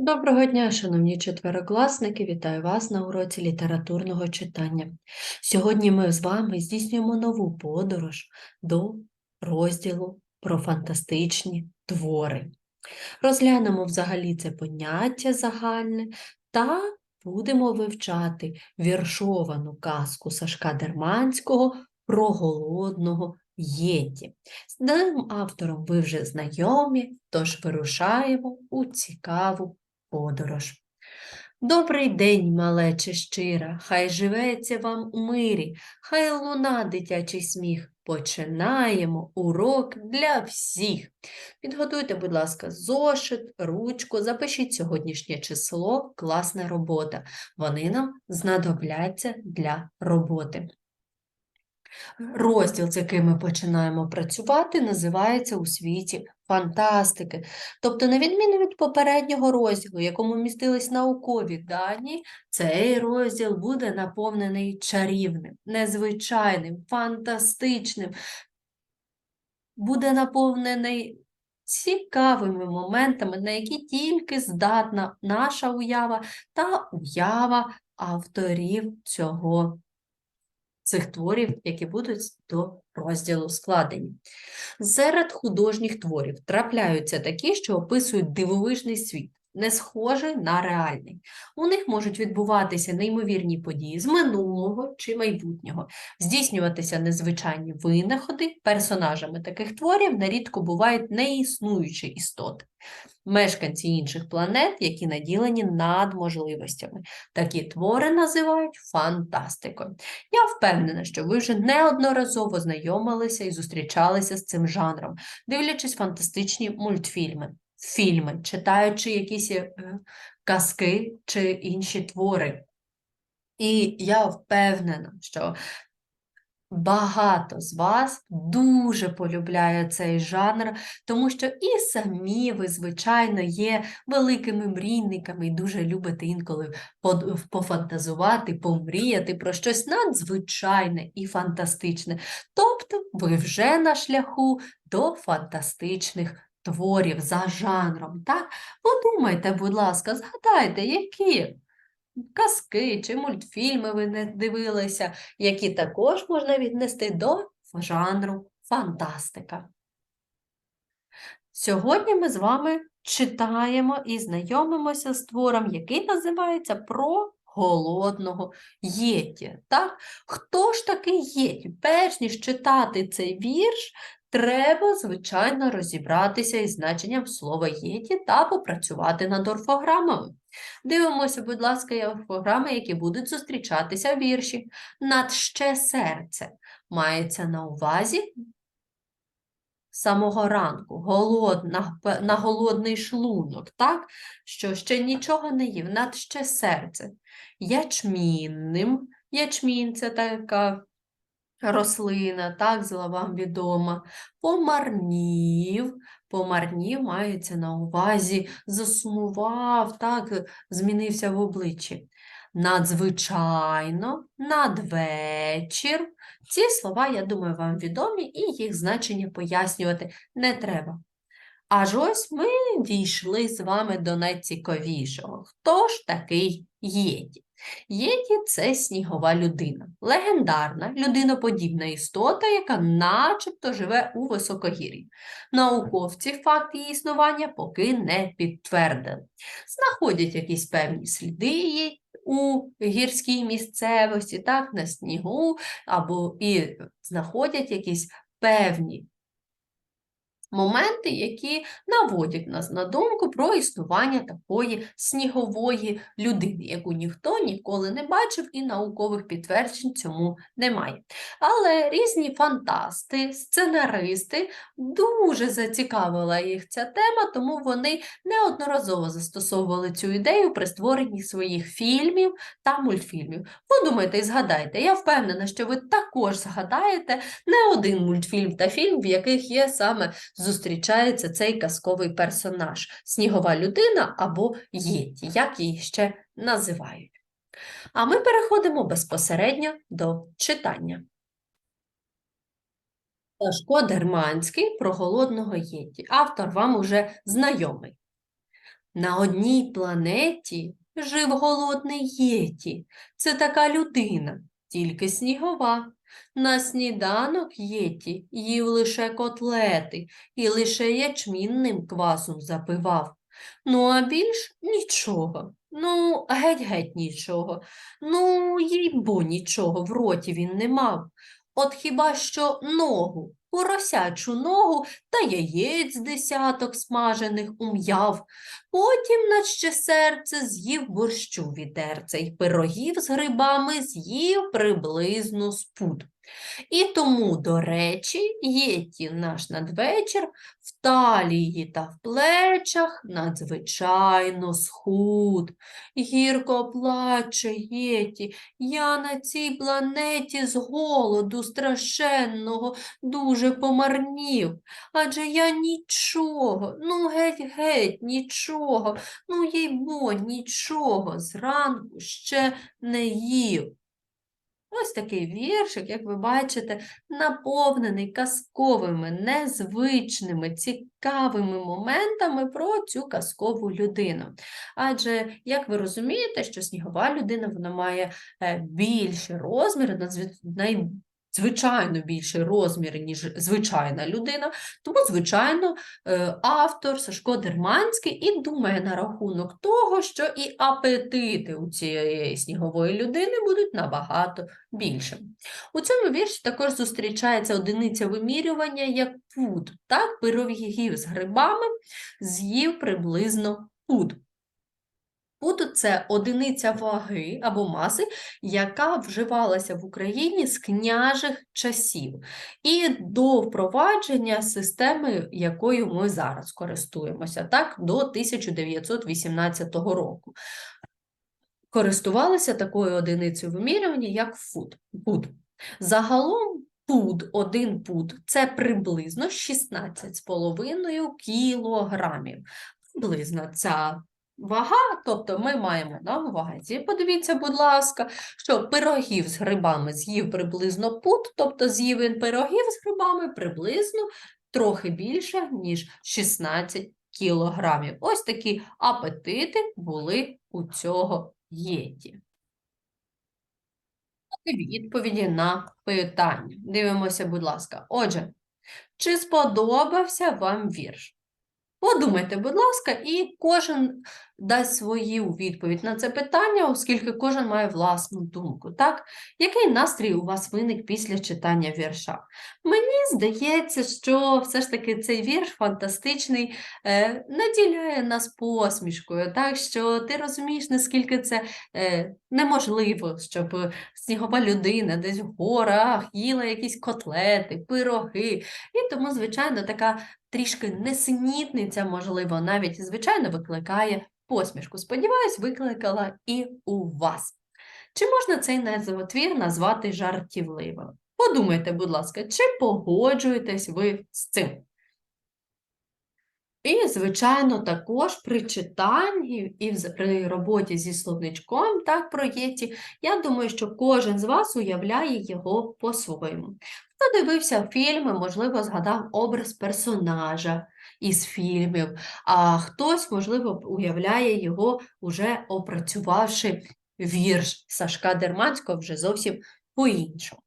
Доброго дня, шановні четверокласники! Вітаю вас на уроці літературного читання. Сьогодні ми з вами здійснюємо нову подорож до розділу про фантастичні твори. Розглянемо взагалі це поняття загальне та будемо вивчати віршовану казку Сашка Дерманського про голодного єті. З даним автором ви вже знайомі, тож вирушаємо у цікаву подорож. Добрий день, малече щира, хай живеться вам у мирі, хай луна дитячий сміх. Починаємо урок для всіх. Підготуйте, будь ласка, зошит, ручку, запишіть сьогоднішнє число, класна робота. Вони нам знадобляться для роботи. Розділ, з яким ми починаємо працювати, називається у світі фантастики. Тобто, на відміну від попереднього розділу, в якому містились наукові дані, цей розділ буде наповнений чарівним, незвичайним, фантастичним, буде наповнений цікавими моментами, на які тільки здатна наша уява та уява авторів цього цих творів, які будуть до розділу складені. Серед художніх творів трапляються такі, що описують дивовижний світ, не схожий на реальний. У них можуть відбуватися неймовірні події з минулого чи майбутнього, здійснюватися незвичайні винаходи, персонажами таких творів нерідко бувають неіснуючі істоти мешканці інших планет, які наділені надможливостями. Такі твори називають фантастикою. Я впевнена, що ви вже неодноразово знайомилися і зустрічалися з цим жанром, дивлячись фантастичні мультфільми, фільми, читаючи якісь е, казки чи інші твори. І я впевнена, що Багато з вас дуже полюбляє цей жанр, тому що і самі ви, звичайно, є великими мрійниками і дуже любите інколи пофантазувати, помріяти про щось надзвичайне і фантастичне. Тобто ви вже на шляху до фантастичних творів за жанром. Так? Подумайте, будь ласка, згадайте, які казки чи мультфільми ви не дивилися, які також можна віднести до жанру фантастика. Сьогодні ми з вами читаємо і знайомимося з твором, який називається Про голодного єті. Так? Хто ж такий єті? Перш ніж читати цей вірш, треба, звичайно, розібратися із значенням слова єті та попрацювати над орфограмами. Дивимося, будь ласка, програми, які будуть зустрічатися в вірші. Над ще серце мається на увазі самого ранку, голод, на, голодний шлунок, так? що ще нічого не їв, над ще серце. Ячмінним, ячмінь це така рослина, так, зла вам відома, помарнів, помарнів мається на увазі, засумував, так, змінився в обличчі. Надзвичайно, надвечір. Ці слова, я думаю, вам відомі, і їх значення пояснювати не треба. Аж ось ми дійшли з вами до найцікавішого. Хто ж такий єді? Єті це снігова людина, легендарна, людиноподібна істота, яка начебто живе у високогір'ї. Науковці факт її існування поки не підтвердили. Знаходять якісь певні сліди у гірській місцевості, так, на снігу, або і знаходять якісь певні моменти, які наводять нас на думку про існування такої снігової людини, яку ніхто ніколи не бачив і наукових підтверджень цьому немає. Але різні фантасти, сценаристи дуже зацікавила їх ця тема, тому вони неодноразово застосовували цю ідею при створенні своїх фільмів та мультфільмів. Подумайте і згадайте, я впевнена, що ви також згадаєте не один мультфільм та фільм, в яких є саме зустрічається цей казковий персонаж снігова людина або єті, як її ще називають. А ми переходимо безпосередньо до читання. Сашко Дерманський про голодного єті. Автор вам уже знайомий. На одній планеті жив голодний єті. Це така людина, тільки снігова. На сніданок єті їв лише котлети і лише ячмінним квасом запивав. Ну, а більш нічого. Ну, геть-геть нічого. Ну, їй-бо нічого в роті він не мав. От хіба що ногу, поросячу ногу та яєць десяток смажених ум'яв. Потім, наче серце, з'їв борщу відерця й пирогів з грибами з'їв приблизно з пуд. І тому, до речі, єті наш надвечір талії та в плечах надзвичайно схуд. Гірко плаче єті, я на цій планеті з голоду страшенного дуже помарнів. Адже я нічого, ну геть-геть, нічого, ну їй-бо, нічого зранку ще не їв. Ось такий віршик, як ви бачите, наповнений казковими, незвичними, цікавими моментами про цю казкову людину. Адже, як ви розумієте, що снігова людина вона має е, більші розміри, звичайно більший розмір, ніж звичайна людина, тому, звичайно, е, автор Сашко Дерманський і думає на рахунок того, що і апетити у цієї снігової людини будуть набагато більшими. У цьому вірші також зустрічається одиниця вимірювання як пуд. Так, пирогів з грибами з'їв приблизно пуд. Пуд – це одиниця ваги або маси, яка вживалася в Україні з княжих часів і до впровадження системи, якою ми зараз користуємося, так, до 1918 року. Користувалися такою одиницею вимірювання, як фут, пуд. Загалом пуд, один пуд – це приблизно 16,5 кілограмів. Приблизно ця вага, тобто ми маємо на увазі, подивіться, будь ласка, що пирогів з грибами з'їв приблизно пуд, тобто з'їв він пирогів з грибами приблизно трохи більше, ніж 16 кілограмів. Ось такі апетити були у цього єті. Відповіді на питання. Дивимося, будь ласка. Отже, чи сподобався вам вірш? Подумайте, будь ласка, і кожен дасть свою відповідь на це питання, оскільки кожен має власну думку. Так? Який настрій у вас виник після читання вірша? Мені здається, що все ж таки цей вірш фантастичний е, наділяє нас посмішкою, так? що ти розумієш, наскільки це е, неможливо, щоб снігова людина десь в горах їла якісь котлети, пироги. І тому, звичайно, така трішки несенітниця, можливо, навіть звичайно викликає посмішку. Сподіваюсь, викликала і у вас. Чи можна цей називотвір назвати жартівливим? Подумайте, будь ласка, чи погоджуєтесь ви з цим? І, звичайно, також при читанні і при роботі зі словничком, так, про єті, я думаю, що кожен з вас уявляє його по-своєму. Хто дивився фільми, можливо, згадав образ персонажа із фільмів, а хтось, можливо, уявляє його, уже опрацювавши вірш Сашка Дерманського вже зовсім по-іншому.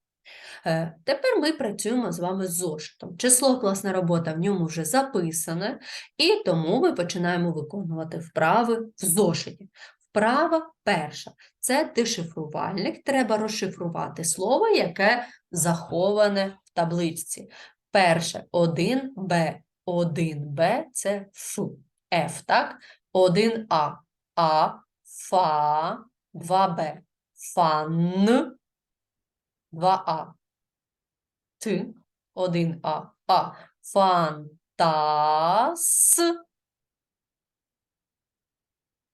Е, Тепер ми працюємо з вами з зошитом. Число класна робота в ньому вже записане, і тому ми починаємо виконувати вправи в зошиті. Вправа перша це дешифрувальник. Треба розшифрувати слово, яке заховане в табличці. Перше 1Б. 1Б це Ф. Ф, так? 1А. А, Фа, 2Б. Фан, 2А. Т, 1А. А. Фантас.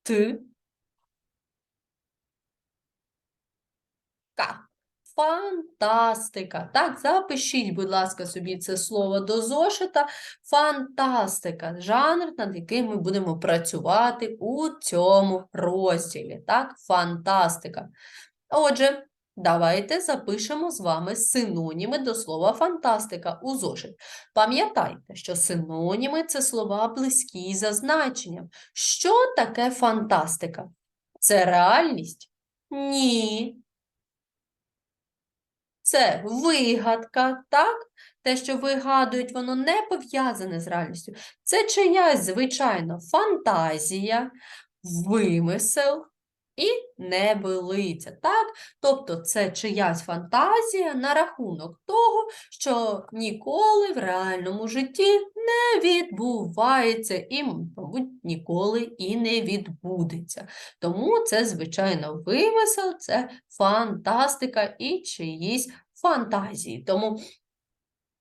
Т. Фантастика. Так, запишіть, будь ласка, собі це слово до зошита. Фантастика. Жанр, над яким ми будемо працювати у цьому розділі. Так, фантастика. Отже, давайте запишемо з вами синоніми до слова фантастика у зошит. Пам'ятайте, що синоніми це слова близькі за значенням. Що таке фантастика? Це реальність? Ні. Це вигадка, так? Те, що вигадують, воно не пов'язане з реальністю. Це чиясь, звичайно, фантазія, вимисел і небилиця, так? Тобто це чиясь фантазія на рахунок того, що ніколи в реальному житті не відбувається і, мабуть, ніколи і не відбудеться. Тому це, звичайно, вимисел, це фантастика і чиїсь фантазії. Тому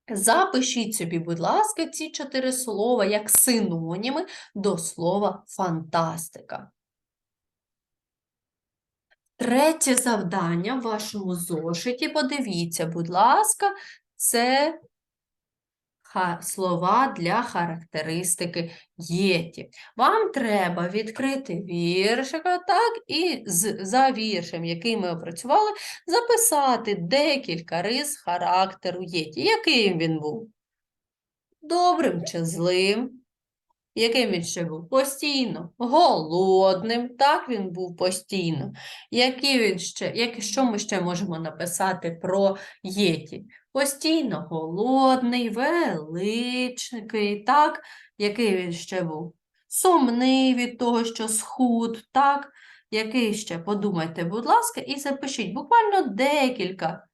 запишіть собі, будь ласка, ці чотири слова як синоніми до слова фантастика. Третє завдання в вашому зошиті, подивіться, будь ласка, це слова для характеристики єті. Вам треба відкрити віршика, так, і за віршем, який ми опрацювали, записати декілька рис характеру єті. Яким він був? Добрим чи злим? Яким він ще був? Постійно. Голодним. Так він був постійно. Який він ще, як, що ми ще можемо написати про Єті? Постійно голодний, величний, так? Який він ще був? Сумний від того, що схуд, так? Який ще? Подумайте, будь ласка, і запишіть буквально декілька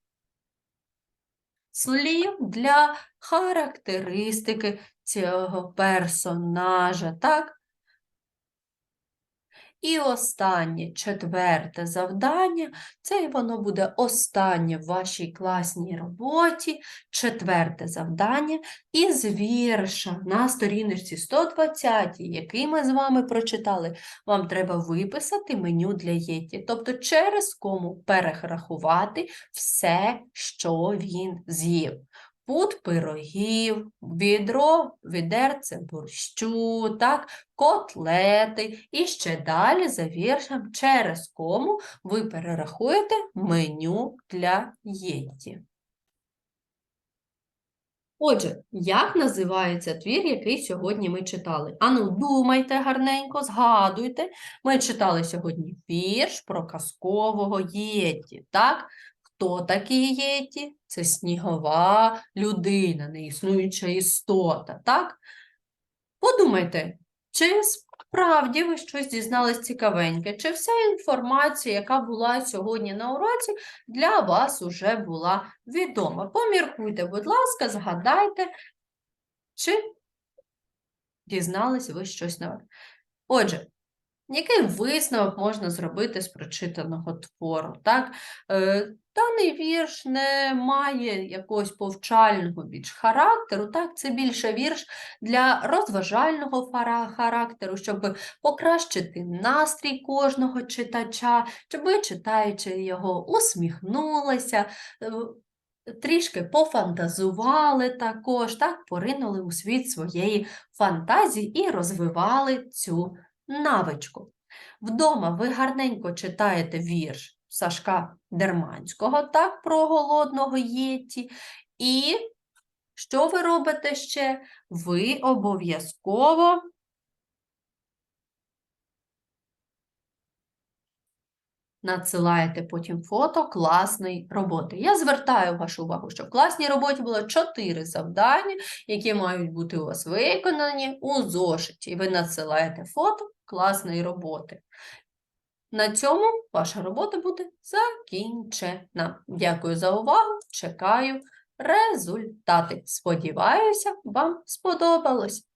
слів для характеристики цього персонажа, так? І останнє, четверте завдання, це воно буде останнє в вашій класній роботі, четверте завдання. Із вірша на сторіночці 120, який ми з вами прочитали, вам треба виписати меню для єті, тобто через кому перерахувати все, що він з'їв. Пуд пирогів, відро, відерце борщу, так, котлети і ще далі за віршем, через кому ви перерахуєте меню для єті. Отже, як називається твір, який сьогодні ми читали? Ану, думайте гарненько, згадуйте. Ми читали сьогодні вірш про казкового єті, так? Хто такий єті? Це снігова людина, неіснуюча істота, так? Подумайте, чи справді ви щось дізнались цікавеньке, чи вся інформація, яка була сьогодні на уроці, для вас уже була відома? Поміркуйте, будь ласка, згадайте, чи дізнались ви щось нове. Отже, який висновок можна зробити з прочитаного твору? Так? Даний вірш не має якогось повчального більш характеру, так? Це більше вірш для розважального характеру, щоб покращити настрій кожного читача, щоб читаючи його, усміхнулися, е, трішки пофантазували також, так? Поринули у світ своєї фантазії і розвивали цю навичку. Вдома ви гарненько читаєте вірш Сашка Дерманського, так, про голодного єті. І що ви робите ще? Ви обов'язково надсилаєте потім фото класної роботи. Я звертаю вашу увагу, що в класній роботі було чотири завдання, які мають бути у вас виконані у зошиті. І ви надсилаєте фото класної роботи. На цьому ваша робота буде закінчена. Дякую за увагу. Чекаю результати. Сподіваюся, вам сподобалось.